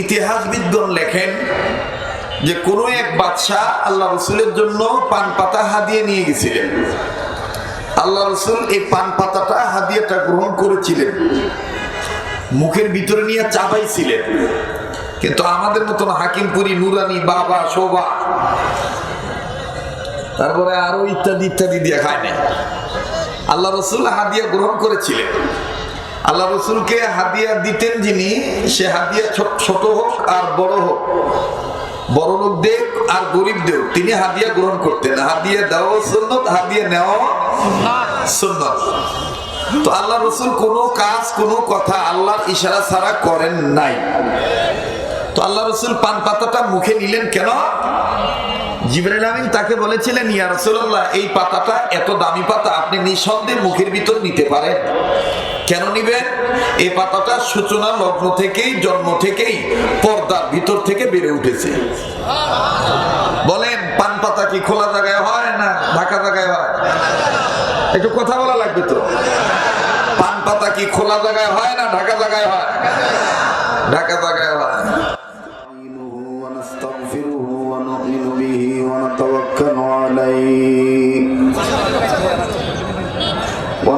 ইতিহাসবিদগণ লেখেন যে কোনো এক বাদশাহ আল্লাহ রসুলের জন্য পান পাতা হাদিয়ে নিয়ে গেছিলেন। আল্লাহ রসুল এই পান পাতাটা হাদিয়াটা গ্রহণ করেছিলেন। মুখের ভিতরে নিয়ে চাপাইছিলেন কিন্তু আমাদের মতন হাকিমপুরি, নুরানি, বাবা, শোভা, তারপরে আরও ইত্যাদি ইত্যাদি দিয়ে খায় না আল্লাহ রসুল হাদিয়া গ্রহণ করেছিলেন। আল্লাহ রসুলকে হাদিয়া দিতেন যিনি, সে হাদিয়া ছোট- হোক আর বড় হোক। বড় লোক দেব আর গরিব দেব তিনি হাদিয়া গ্রহণ করতেন। হাদিয়া দেওয়া সুন্নত, হাদিয়া নেওয়া তো আল্লাহ রসুল কোনো কাজ, কোনো কথা আল্লাহর ইশারা ছাড়া করেন নাই। তো আল্লাহ রসুল পান পাতাটা মুখে নিলেন কেন? জিবরাইল আমিন তাকে বলেছিলেন, ইয়া এই পাতাটা এত দামি পাতা, আপনি নিঃসন্দেহে মুখের ভিতর নিতে পারেন। কেন নিবেন এই পাতাটা সূচনা লগ্ন থেকেই জন্ম থেকেই পর্দার ভিতর থেকে বেড়ে উঠেছে বলেন পান পাতা কি খোলা জায়গায় হয় না ঢাকা জায়গায় হয় একটু কথা বলা লাগবে তো পান পাতা কি খোলা জায়গায় হয় না ঢাকা জায়গায় হয় ঢাকা জায়গায় হয় نستعينه ونستغفره ونؤمن به ونتوكل عليه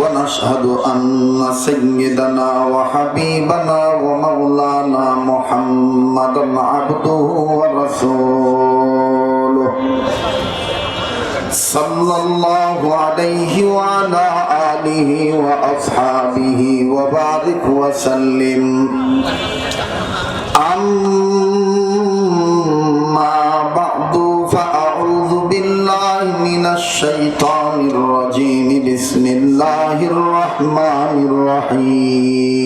ونشهد أن سيدنا وحبيبنا ومولانا محمدا عبده ورسوله صلى الله عليه وعلى آله وأصحابه وبارك وسلم أما بعد فأعوذ بالله من الشيطان الرجيم بسم الله الرحمن الرحيم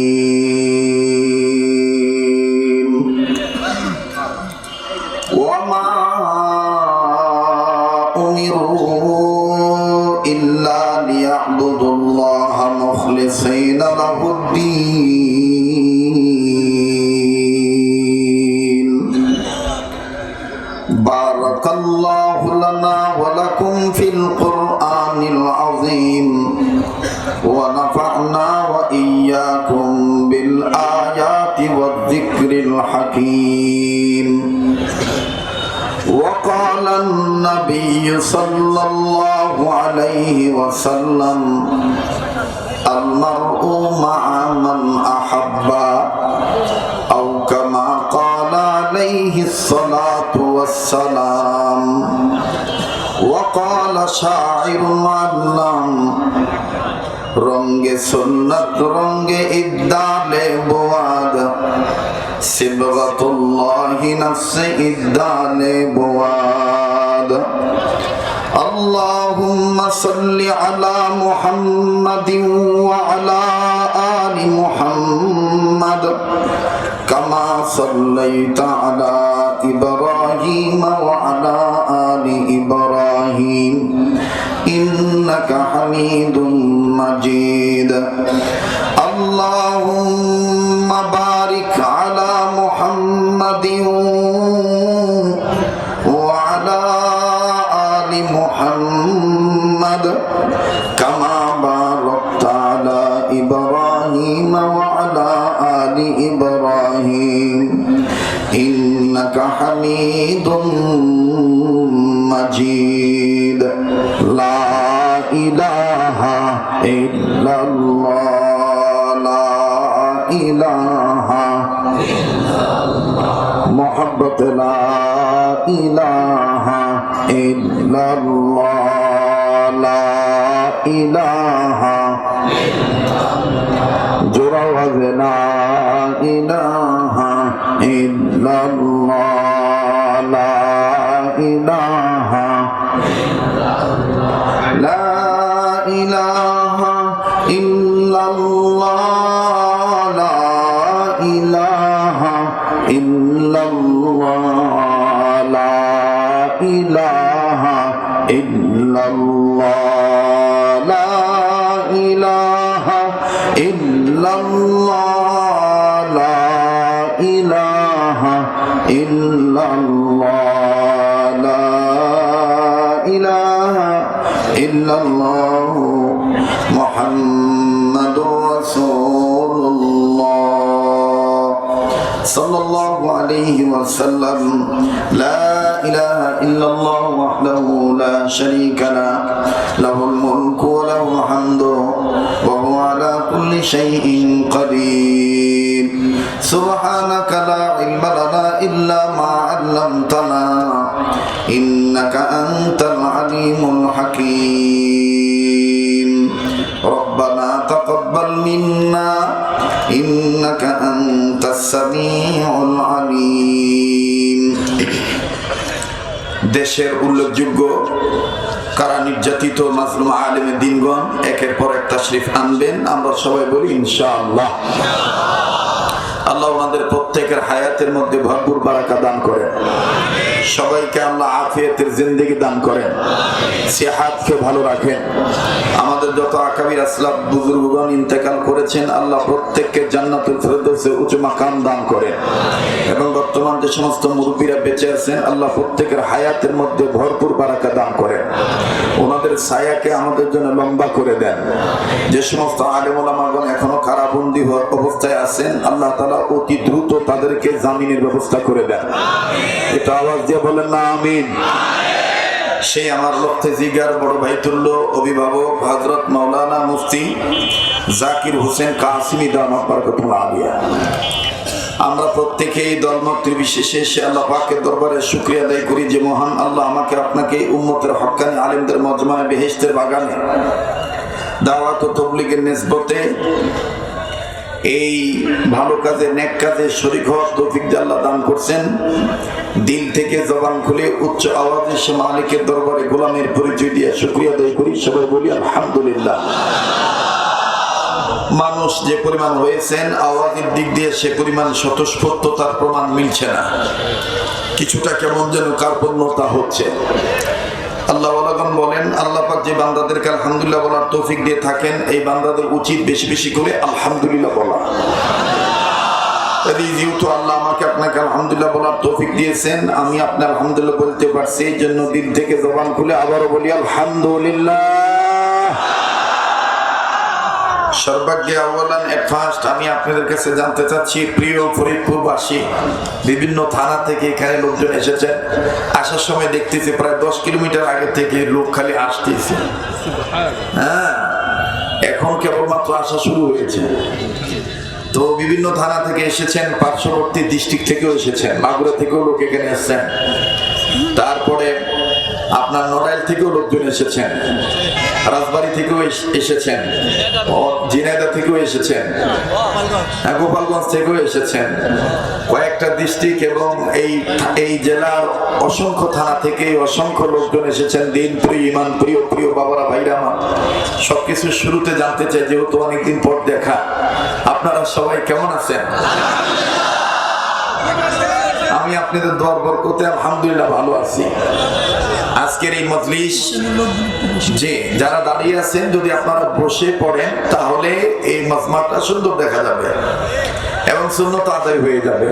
والذكر الحكيم وقال النبي صلى الله عليه وسلم المرء مع من أحب أو كما قال عليه الصلاة والسلام وقال شاعر علم রঙ্গে সুন্নত রঙ্গে ইদ্দালে বোয়াদ সিবগতুল্লাহি নফসে ইদ্দালে বোয়াদ اللهم صل على محمد وعلى آل محمد كما صليت على إبراهيم وعلى محبت لا إله إلا الله لا إله جرى لا إله إلا الله لا إله لا إله إلا الله صلى الله عليه وسلم لا إله إلا الله وحده لا شريك له له الملك وله الحمد وهو على كل شيء قدير سبحانك لا علم لنا إلا ما علمتنا إنك أنت العليم الحكيم ربنا تقبل منا إنك أنت السميع العليم দেশের উল্লেখযোগ্য কারা নির্যাতিত মাজলুম আলেমে দিনগণ একের পর এক তাশরিফ আনবেন আমরা সবাই বলি ইনশাআল্লাহ আল্লাহ ওনাদের প্রত্যেকের হায়াতের মধ্যে ভরপুর বারাকা দান করেন সবাইকে আল্লাহ আফিয়াতের জিন্দেগি দান করেন, সিহাতকে ভালো রাখেন। আমাদের যত আকাবির, আসলাফ, বুজুর্গগণ ইন্তেকাল করেছেন, আল্লাহ প্রত্যেককে জান্নাতুল ফেরদৌসে উঁচু মাকাম দান করেন। এবং বর্তমান যে সমস্ত মুরব্বীরা বেঁচে আছেন, আল্লাহ প্রত্যেকের হায়াতের মধ্যে ভরপুর বারাকা দান করেন। ওনাদের ছায়াকে আমাদের জন্য লম্বা করে দেন। যে সমস্ত আলেম ওলামাগণ এখনও কারাবন্দি অবস্থায় আছেন, আল্লাহ তালা অতি দ্রুত তাদেরকে জামিনের ব্যবস্থা করে দেন। এটা আওয়াজ দিয়ে বলেন, না, আমিন। সেই আমার লক্ষ্যে জিগার বড় ভাই তুল্য অভিভাবক হজরত মৌলানা মুফতি জাকির হোসেন কাসিমি দামা বরকতুল্লাহ আলিয়া। আমরা প্রত্যেকেই দলমত বিশেষে সে আল্লাহ পাকের দরবারে শুক্রিয়া আদায় করি যে মহান আল্লাহ আমাকে আপনাকে উম্মতের হক্কানি আলিমদের মজমায় বেহেস্তের বাগানে দাওয়াত ও তবলিগের নেসবতে এই ভালো কাজে, নেক কাজে শরিক হওয়ার তৌফিক আল্লাহ দান করছেন, দিল থেকে জবান খুলে উচ্চ আওয়াজে সে মালিকের দরবারে গোলামের পরিচয় দিয়ে শুক্রিয়া আদায় করি, সবাই বলি আলহামদুলিল্লাহ। মানুষ যে পরিমাণ হয়েছেন, আওয়াজের দিক দিয়ে সে পরিমাণ স্বতঃস্ফূর্ততার প্রমাণ মিলছে না। কিছুটা কেমন যেন কার্পণ্যতা হচ্ছে। আল্লাহ আলাগন বলেন, আল্লাহ যে বান্দাদেরকে আলহামদুলিল্লাহ বলার তৌফিক দিয়ে থাকেন, এই বান্দাদের উচিত বেশি বেশি করে আলহামদুলিল্লাহ বলা। যেহেতু আল্লাহ আমাকে আপনাকে আলহামদুলিল্লাহ বলার তৌফিক দিয়েছেন, আমি আপনার আলহামদুলিল্লাহ বলতে পারছি, এই জন্য দিন থেকে জবান খুলে আবারও বলি, আলহামদুলিল্লাহ। সর্বাগ্যে আওয়ালান এট ফার্স্ট আমি আপনাদের কাছে জানতে চাচ্ছি, প্রিয় ফরিদপুরবাসী, বিভিন্ন থানা থেকে এখানে লোকজন এসেছেন আসার সময় দেখতেছি প্রায় দশ কিলোমিটার আগে থেকে লোক খালি আসতেছে। হ্যাঁ এখন কেবলমাত্র আসা শুরু হয়েছে। তো বিভিন্ন থানা থেকে এসেছেন, পার্শ্ববর্তী ডিস্ট্রিক্ট থেকেও এসেছেন, মাগুরা থেকেও লোক এখানে এসেছেন তারপরে আপনার নড়াইল থেকেও লোকজন এসেছেন। রাজবাড়ি থেকেও এস- এসেছেন। ও ঝিনাইদা থেকেও এসেছেন। হ্যাঁ, গোপালগঞ্জ থেকেও এসেছেন। কয়েকটা ডিস্ট্রিক্ট এবং এই এই জেলার অসংখ্য থানা থেকে অসংখ্য লোকজন এসেছেন। দিন প্রিয় ইমান প্রিয় প্রিয় বাবারা ভাইরা আমার। সবকিছু শুরুতে জানতে চাই যেহেতু অনেকদিন পর দেখা। আপনারা সবাই কেমন আছেন? আমি আপনাদের দোয়ার বরকতে আলহামদুলিল্লাহ ভালো আছি। আজকের এই মজলিস যে যারা দাঁড়িয়ে আছেন, যদি আপনারা বসে পড়েন, তাহলে এই মজমাটা সুন্দর দেখা যাবে এবং শূন্যত আদায় হয়ে যাবে।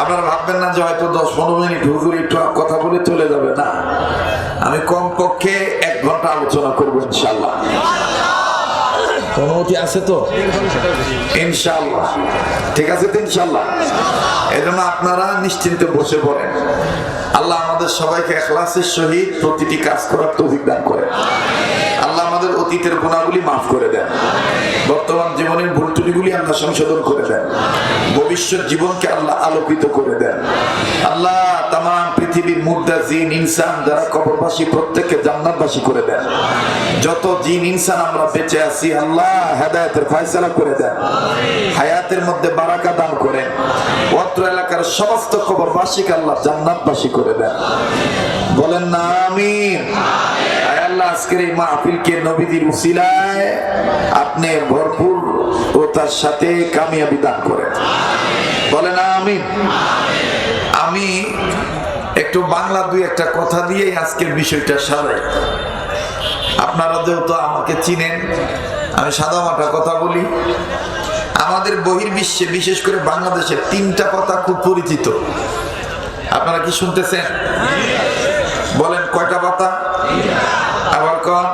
আপনারা ভাববেন না যে হয়তো দশ পনেরো মিনিট হুজুর একটু কথা বলে চলে যাবে, না। আমি কমপক্ষে এক ঘণ্টা আলোচনা করব ইনশাল্লাহ অনুমতি আছে তো? ইনশাল্লাহ ঠিক আছে তো ইনশাল্লাহ এজন্য আপনারা নিশ্চিন্তে বসে পড়েন। আল্লাহ আমাদের সবাইকে এখলাসের সহিত প্রতিটি কাজ করার তৌফিক দান করেন। আল্লাহ আমাদের অতীতের গুণাগুলি মাফ করে দেন। বর্তমান জীবনের ভুল ত্রুটিগুলি আল্লাহ সংশোধন করে দেন। ভবিষ্যৎ জীবনকে আল্লাহ আলোকিত করে দেন। আল্লাহ তাম পৃথিবীর মুদ্রা, জিন, ইনসান যারা কবরবাসী প্রত্যেককে জান্নাতবাসী করে দেন। যত জিন, ইনসান আমরা বেঁচে আছি, আল্লাহ হেদায়েতের ফয়সালা করে দেন। হায়াতের মধ্যে বারাকা দান করেন। অত্র এলাকার সমস্ত কবরবাসীকে আল্লাহ জান্নাতবাসী করে দেন। বলেন না, আমিন। আজকের এই মাহফিলকে নবীদের উসিলায় আপনি ভরপুর ও তার সাথে কামিয়াবি দান করেন। বলেন আমিন। আমি আমি একটু বাংলা দুই একটা কথা দিয়ে আজকের বিষয়টা সাজাই। আপনারা যেহেতু আমাকে চিনেন, আমি সাদা মাটা কথা বলি। আমাদের বহির্বিশ্বে বিশেষ করে বাংলাদেশের তিনটা কথা খুব পরিচিত। আপনারা কি শুনতেছেন? বলেন কয়টা পাতা? আবার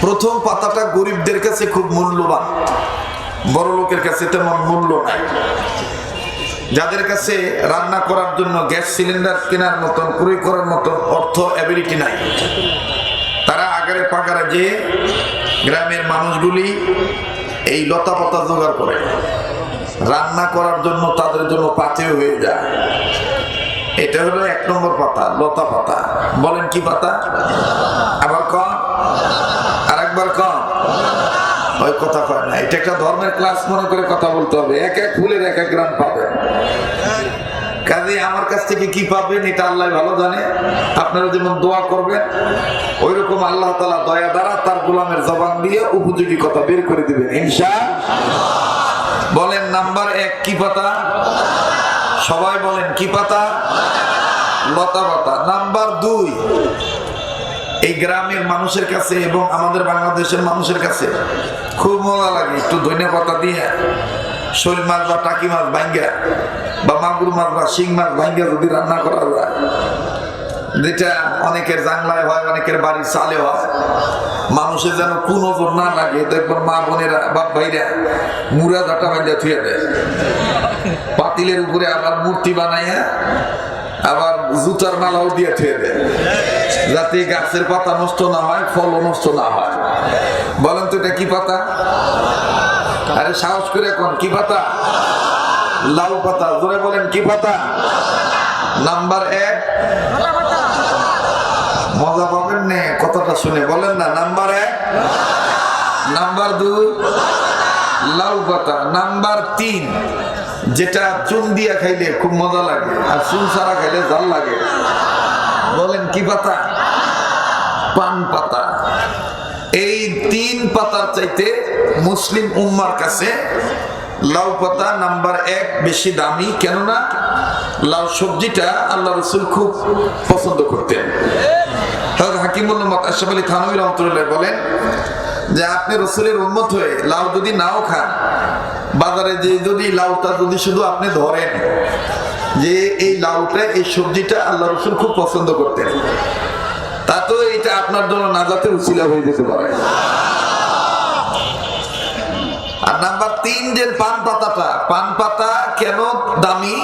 প্রথম পাতাটা গরিবদের কাছে খুব মূল্যবান। বড় লোকের কাছে তেমন মূল্য নাই। যাদের কাছে রান্না করার জন্য গ্যাস সিলিন্ডার কেনার মতন, ক্রয় করার মতন অর্থ অ্যাবিলিটি নাই। তারা আগারে পাগারে যে গ্রামের মানুষগুলি এই লতা পাতা জোগাড় করে। রান্না করার জন্য তাদের জন্য পাথেয় হয়ে যায়। এটা হলো এক নম্বর পাতা, লতা পাতা। বলেন কি পাতা? আবার কম আর একবার কম ওই কথা কয় না, এটা একটা ধর্মের ক্লাস মনে করে কথা বলতে হবে। এক এক ফুলের এক এক গ্রাম পাবেন। কাজে আমার কাছ থেকে কি পাবেন, এটা আল্লাহ ভালো জানে। আপনারা যেমন দোয়া করবেন ওই রকম আল্লাহ তালা দয়া দ্বারা তার গোলামের জবান দিয়ে উপযোগী কথা বের করে দিবেন। ইনশা বলেন নাম্বার এক কি পাতা? সবাই বলেন, কি পাতা? লতা পাতা। নাম্বার দুই, এই গ্রামের মানুষের কাছে এবং আমাদের বাংলাদেশের মানুষের কাছে খুব মজা লাগে একটু ধনিয়া পাতা দিয়ে শোল মাছ বা টাকি মাছ ভাঙ্গা বা মাগুর মাছ বা শিং মাছ ভাঙ্গা যদি রান্না করা যায়। যেটা অনেকের জাংলায় হয়, অনেকের বাড়ির চালে হয়। মানুষের যেন কোন নজর না লাগে দেখবেন মা বোনেরা, বাপ ভাইরা মুড়া ডাটা ভাঙ্গা থুয়ে দেয়। পাতিলের উপরে আবার মূর্তি বানাইয়া আবার জুতার মালাও দিয়ে থুয়ে দেয়। যাতে গাছের পাতা নষ্ট না হয় ফল নষ্ট না হয়। বলেন তো এটা কি পাতা? আরে সাহস করে এখন কি পাতা? লাউ পাতা। জোরে বলেন, কি পাতা? নাম্বার এক। মজা পাবেন নে, কথাটা শুনে, বলেন না, নাম্বার এক। নাম্বার দুই, লাউ পাতা নাম্বার তিন, যেটা চুন দিয়া খাইলে খুব মজা লাগে, আর চুন ছাড়া খাইলে জাল লাগে। বলেন, কি পাতা? পান পাতা। এই তিন পাতার চাইতে মুসলিম উম্মার কাছে লাউ পাতা নাম্বার এক বেশি দামি, কেননা লাউ সবজিটা আল্লাহ রসুল খুব পছন্দ করতেন। হাকিমুল আশরাফ আলী থানভী রহমতুল্লাহ বলেন যে আপনি রসুলের উন্মত হয়ে লাউ যদি নাও খান, বাজারে যে যদি লাউটা যদি শুধু আপনি ধরেন, যে এই লাউটা, এই সবজিটা আল্লাহ রসুল খুব পছন্দ করতেন তা তো এটা আপনার জন্য নাজাতের উচিলা হয়ে যেতে পারে। আর নাম্বার তিন যে পান পাতাটা, পান পাতা কেন দামি?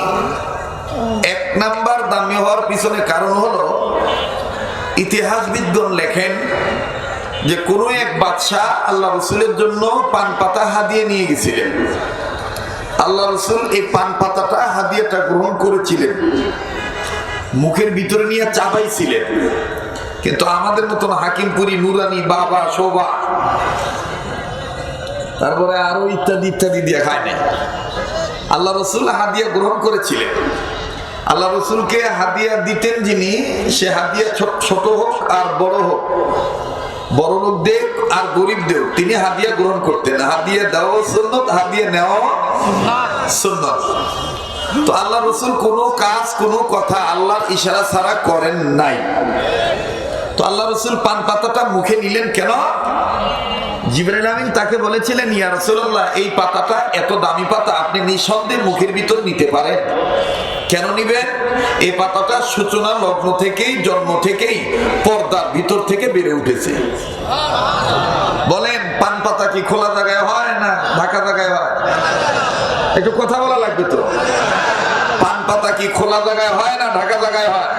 এক নাম্বার দামি হওয়ার পিছনে কারণ হলো ইতিহাসবিদগণ লেখেন যে কোনো এক বাদশাহ আল্লাহ রসুলের জন্য পান পাতা হাদিয়ে নিয়ে গেছিলেন। আল্লাহ রসুল এই পান পাতাটা, হাদিয়াটা গ্রহণ করেছিলেন। মুখের ভিতরে নিয়ে চাপাইছিলেন কিন্তু আমাদের মতন হাকিমপুরি, নুরানি, বাবা, শোভা, তারপরে আরও ইত্যাদি ইত্যাদি দিয়ে খায় না আল্লাহ রসুল হাদিয়া গ্রহণ করেছিলেন। আল্লাহ রসুলকে হাদিয়া দিতেন যিনি, সে হাদিয়া ছোট- হোক আর বড় হোক। বড় লোকদের আর গরিবদের, তিনি হাদিয়া গ্রহণ করতেন। হাদিয়া দেওয়া সুন্নত, হাদিয়া নেওয়া সুন্নত। তো আল্লাহ রসুল কোনো কাজ, কোনো কথা আল্লাহর ইশারা ছাড়া করেন নাই। তো আল্লাহ রসুল পান পাতাটা মুখে নিলেন কেন? জিবরাইল আমিন তাকে বলেছিলেন, ইয়া রাসূলুল্লাহ, এই পাতাটা এত দামি পাতা, আপনি নিঃসন্দেহে মুখের ভিতর নিতে পারেন। কেন নিবেন এই পাতাটা সূচনা লগ্ন থেকেই, জন্ম থেকেই পর্দার ভিতর থেকে বেড়ে উঠেছে। বলেন, পান পাতা কি খোলা জায়গায় হয় না ঢাকা জায়গায় হয়? একটু কথা বলা লাগবে তো। পান পাতা কি খোলা জায়গায় হয় না ঢাকা জায়গায় হয়?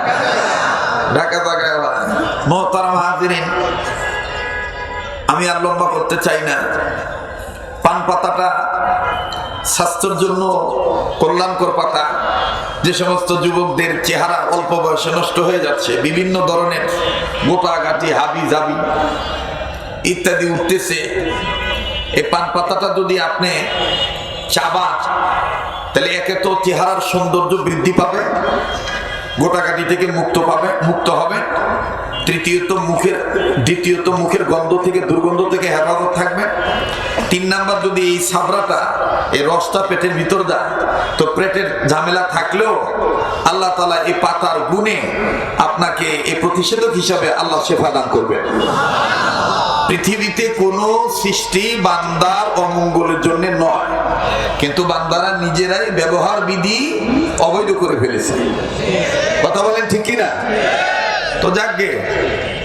ঢাকা জায়গায় হয়। মোহতারাম হাজিরিন, আমি আর লম্বা করতে চাই না। পান পাতাটা স্বাস্থ্যের জন্য কল্যাণকর পাতা। যে সমস্ত যুবকদের চেহারা অল্প বয়সে নষ্ট হয়ে যাচ্ছে, বিভিন্ন ধরনের গোটা গাটি হাবি জাবি ইত্যাদি উঠতেছে। এই পান পাতাটা যদি আপনি চাবান তাহলে একে তো চেহারার সৌন্দর্য বৃদ্ধি পাবে গোটাকাটি থেকে মুক্ত পাবে, মুক্ত হবে। তৃতীয়ত মুখের, দ্বিতীয়ত মুখের গন্ধ থেকে, দুর্গন্ধ থেকে হেফাজত থাকবে। তিন নাম্বার, যদি এই সাবরাটা, এই রসটা পেটের ভিতর যায়, তো পেটের ঝামেলা থাকলেও আল্লাহ তালা এই পাতার গুণে আপনাকে এই প্রতিষেধক হিসাবে আল্লাহ শেফা দান করবে পৃথিবীতে কোনো সৃষ্টি বান্দার অমঙ্গলের জন্য নয়, কিন্তু বান্দারা নিজেরাই ব্যবহার বিধি অবৈধ করে ফেলেছে। কথা বলেন ঠিক কিনা? তো যাকগে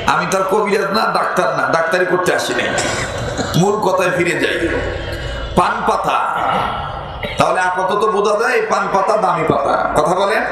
আমি তার কবিরাজ না, ডাক্তার না, ডাক্তারি করতে আসিনি। মূল কথায় ফিরে যাই। পান পাতা। তাহলে আপাতত বোঝা যায়, পান পাতা দামি পাতা। কথা বলেন?